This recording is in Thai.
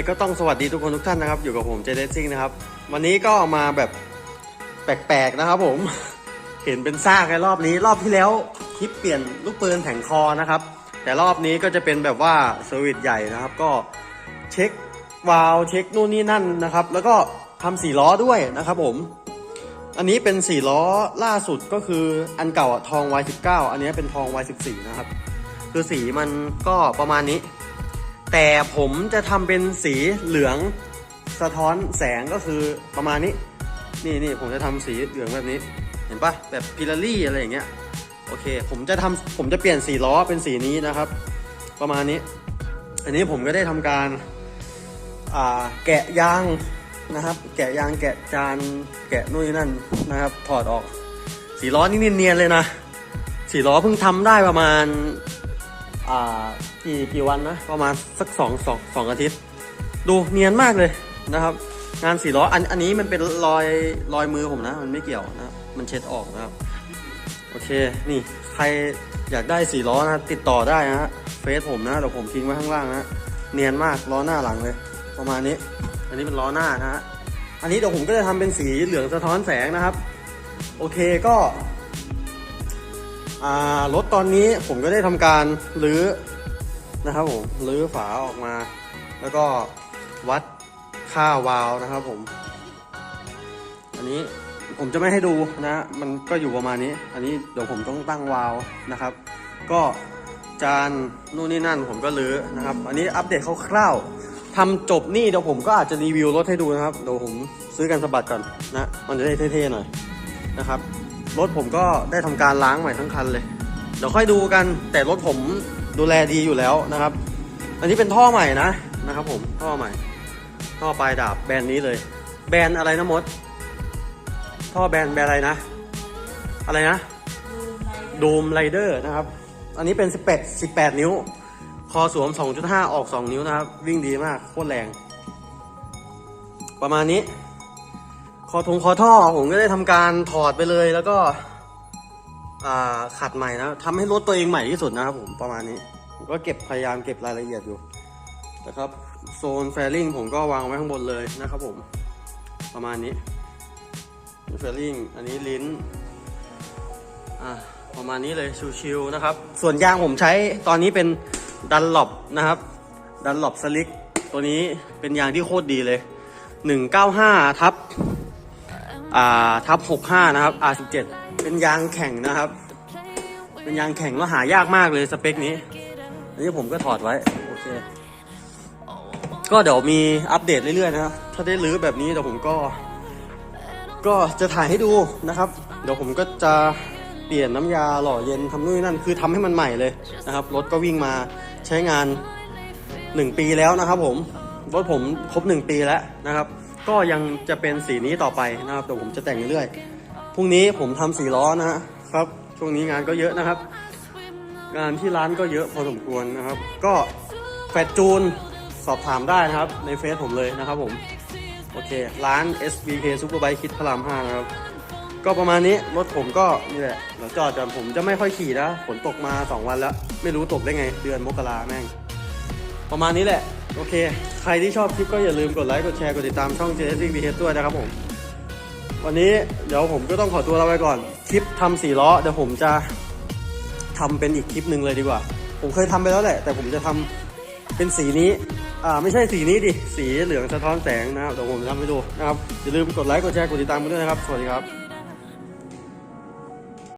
คก็ต้องสวัสดีทุกคนทุกท่านนะครับ อยู่กับผมเจเดซิงนะครับ วันนี้ก็มาแบบแปลกๆนะครับผม เห็นเป็นซากในรอบนี้ รอบที่แล้วคลิปเปลี่ยนลูกปืนแผงคอนะครับ แต่รอบนี้ก็จะเป็นแบบว่าเซอร์วิสใหญ่นะครับ ก็เช็ควาลเช็คนู่นนี่นั่นนะครับ แล้วก็ทำสี่ล้อด้วยนะครับผม อันนี้เป็นสี่ล้อล่าสุดก็คืออันเก่าทอง Y19 อันนี้เป็นทอง Y14 นะครับ คือสีมันก็ประมาณนี้ แต่ผมจะทำเป็นสีเหลืองสะท้อนแสงก็คือประมาณนี้ นี่นี่ผมจะทำสีเหลืองแบบนี้ เห็นปะแบบพิลารี่อะไรอย่างเงี้ย โอเค ผมจะทำผมจะเปลี่ยนสีล้อเป็นสีนี้นะครับ ประมาณนี้ อันนี้ผมก็ได้ทำการแกะยางนะครับ แกะยางแกะจานแกะนู่นนั่นนะครับ ถอดออก สีล้อนี่เนียนๆเลยนะ สีล้อเพิ่งทำได้ประมาณ กี่กี่วันนะประมาณสักสองสองสองอาทิตย์ ดูเนียนมากเลยนะครับ งานสีล้ออันอันนี้มันเป็นรอยรอยมือผมนะ มันไม่เกี่ยวนะมันเช็ดออกนะครับ โอเคนี่ใครอยากได้สีล้อนะ ติดต่อได้นะฮะเฟซผมนะเดี๋ยวผมทิ้งไว้ข้างล่างนะเนียนมากล้อหน้าหลังเลย ประมาณนี้ อันนี้เป็นล้อหน้านะฮะอันนี้เดี๋ยวผมก็จะทำเป็นสีเหลืองสะท้อนแสงนะครับ โอเคก็ รถตอนนี้ผมก็ได้ทำการรื้อนะครับผมรื้อฝาออกมา แล้วก็วัดค่าวาล์วนะครับผม อันนี้ผมจะไม่ให้ดูนะ มันก็อยู่ประมาณนี้ อันนี้เดี๋ยวผมต้องตั้งวาล์วนะครับ ก็จานนู่นนี่นั่นผมก็รื้อนะครับ อันนี้อัปเดตคร่าวๆทำจบนี่เดี๋ยวผมก็อาจจะรีวิวรถให้ดูนะครับ เดี๋ยวผมซื้อกันสะบัดก่อนนะ มันจะได้เท่ๆหน่อยนะครับ รถผมก็ได้ทำการล้างใหม่ทั้งคันเลย เดี๋ยวค่อยดูกันแต่รถผมดูแลดีอยู่แล้วนะครับ อันนี้เป็นท่อใหม่นะนะครับ ผมท่อใหม่ ท่อปลายดาบแบรนด์นี้เลย แบรนด์อะไรนะมด ท่อแบรนด์แบรนด์อะไรนะ อะไรนะดูมไรเดอร์นะครับ อันนี้เป็น 18 18 นิ้ว คอสวม 2.5 ออก 2 นิ้วนะครับ วิ่งดีมาก โคตรแรง ประมาณนี้ คอทงคอท่อผมก็ได้ทำการถอดไปเลยแล้วก็ อ่าขัดใหม่นะทำให้รถตัวเองใหม่ที่สุดนะครับผมประมาณนี้ผมก็เก็บพยายามเก็บรายละเอียดอยู่นะครับ โซนแฟลิงผมก็วางไว้ข้างบนเลยนะครับผม ประมาณนี้แฟลิงอันนี้ลิ้นอ่าประมาณนี้เลยชิวๆนะครับ ส่วนยางผมใช้ตอนนี้เป็นดันหลบนะครับ ดันหลบสลิกตัวนี้เป็นยางที่โคตรดีเลย 195ทับ อ่าทับ65 นะครับ R17 เป็นยางแข่งนะครับ เป็นยางแข่งแล้วหายากมากเลยสเปคนี้อันนี้ผมก็ถอดไว้ โอเค ก็เดี๋ยวมีอัปเดตเรื่อยๆนะครับ ถ้าได้รื้อแบบนี้เดี๋ยวผมก็ ก็จะถ่ายให้ดูนะครับ เดี๋ยวผมก็จะเปลี่ยนน้ำยาหล่อเย็นทำนู่นนนั่น คือทำให้มันใหม่เลยนะครับ รถก็วิ่งมาใช้งาน 1 ปีแล้วนะครับผม รถผมครบ 1 ปีแล้วนะครับ ก็ยังจะเป็นสีนี้ต่อไปนะครับแต่ผมจะแต่งเรื่อยๆพรุ่งนี้ผมทำสีล้อนะฮะครับ ช่วงนี้งานก็เยอะนะครับ งานที่ร้านก็เยอะพอสมควรนะครับ ก็แฟดจูนสอบถามได้นะครับ ในเฟซผมเลยนะครับผม โอเค ร้าน SBK Superbike คิดพระราม5นะครับ ก็ประมาณนี้รถผมก็นี่แหละเดี๋ยวจอดก่อนผมจะไม่ค่อยขี่นะฝนตกมา 2 วันแล้ว ไม่รู้ตกได้ไง เดือนมกราแม่ง ประมาณนี้แหละ โอเค ใครที่ชอบคลิปก็อย่าลืมกดไลค์ กดแชร์ กดติดตามช่อง JS v h ด้วยนะครับผม วันนี้เดี๋ยวผมก็ต้องขอตัวลาไปก่อน คลิปทำสี่ล้อ เดี๋ยวผมจะทำเป็นอีกคลิปหนึ่งเลยดีกว่า ผมเคยทำไปแล้วแหละ แต่ผมจะทำเป็นสีนี้ อ่า ไม่ใช่สีนี้ดิ สีเหลืองสะท้อนแสงนะครับ เดี๋ยวผมทำให้ดูนะครับ อย่าลืมกดไลค์ กดแชร์ กดติดตามกันด้วยนะครับ สวัสดีครับ